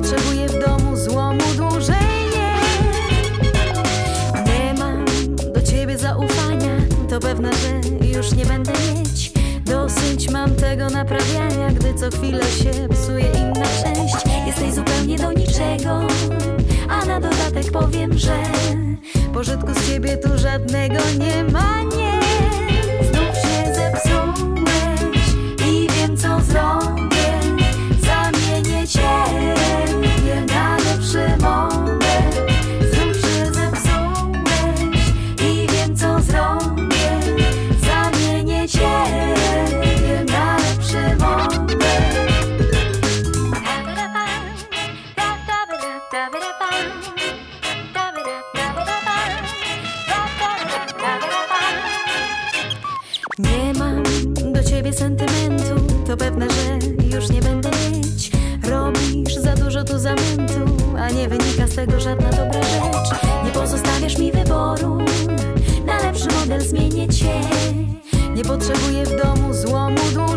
potrzebuję w domu złomu dłużej nie. Nie mam do ciebie zaufania, to pewne, że już nie będę mieć. Dosyć mam tego naprawiania, gdy co chwilę się psuje inna część. Jesteś zupełnie do niczego, a na dodatek powiem, że pożytku z ciebie tu żadnego nie ma, nie. Nie mam do ciebie sentymentu, to pewne, że już nie będę mieć. Robisz za dużo tu zamętu, a nie wynika z tego żadna dobra rzecz. Nie pozostawiasz mi wyboru, na lepszy model zmienię cię. Nie potrzebuję w domu złomu.